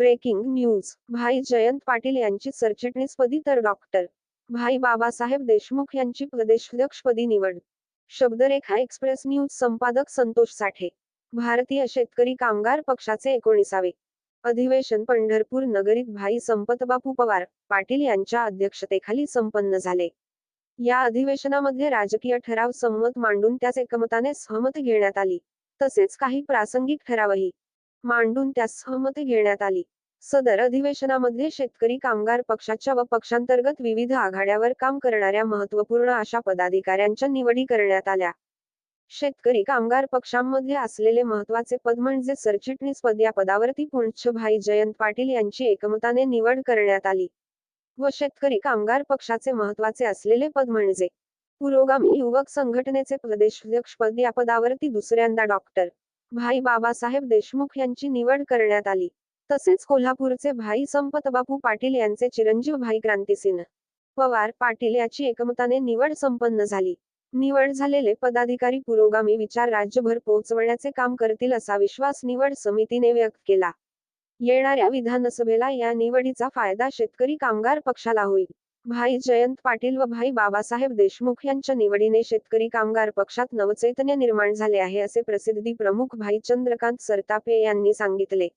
Breaking news. भाई जयंत पाटील यांची सरचिटणीसपदी तर डॉक्टर. भाई बाबासाहेब देशमुख यांची प्रदेशाध्यक्षपदी निवड. शब्दरेखा एक्सप्रेस न्यूज संपादक संतोष साठे. भारतीय शेतकरी कामगार पक्षाचे एकोणीसावे. अधिवेशन पंढरपूर नगरीत भाई संपतबापू पवार पाटील यांच्या अध्यक्षतेखाली संपन्न झाले. या अधिवेशनामध्ये राजकीय ठराव संमत मांडून त्यास एकमताने सहमती घेण्यात आली. तसेच काही प्रासंगिक ठरावही मांडून त्यास सहमती घेण्यात आली. सदर अधिवेशनामध्ये शेतकरी कामगार पक्षाच्या व पक्षांतर्गत विविध आघाड्यावर काम करणाऱ्या महत्त्वपूर्ण अशा पदाधिकाऱ्यांच्या निवडी करण्यात आल्या. शेतकरी कामगार पक्षांमध्ये असलेले महत्त्वाचे पद म्हणजे सरचिटणीस पद या पदावरती पुंछभाई जयंत पाटील यांची एकमताने निवड करण्यात आली. व शेतकरी कामगार पक्षाचे महत्त्वाचे असलेले पद म्हणजे पुरोगामी युवक संघटनेचे प्रदेशाध्यक्षपद. या पदावरती दुसऱ्यांदा डॉक्टर. भाई बाबासाहेब देशमुख यांची निवड करण्यात आली. तसेच कोल्हापूरचे भाई संपतबापू पाटील यांचे चिरंजीव भाई क्रांतीसिंह पवार पाटील याची एकमताने निवड संपन्न झाली. निवड झालेले पदाधिकारी पुरोगामी विचार राज्यभर पोहोचवण्याचे काम करतील असा विश्वास निवड समितीने व्यक्त केला. येणाऱ्या विधानसभेला या निवडीचा फायदा शेतकरी कामगार पक्षाला होईल. भाई जयंत पाटील व भाई बाबासाहेब देशमुख यांच्या निवडीने शेतकरी कामगार पक्षात नवचैतन्य निर्माण झाले आहे असे प्रसिद्धी प्रमुख भाई चंद्रकांत सरतापे यांनी सांगितले.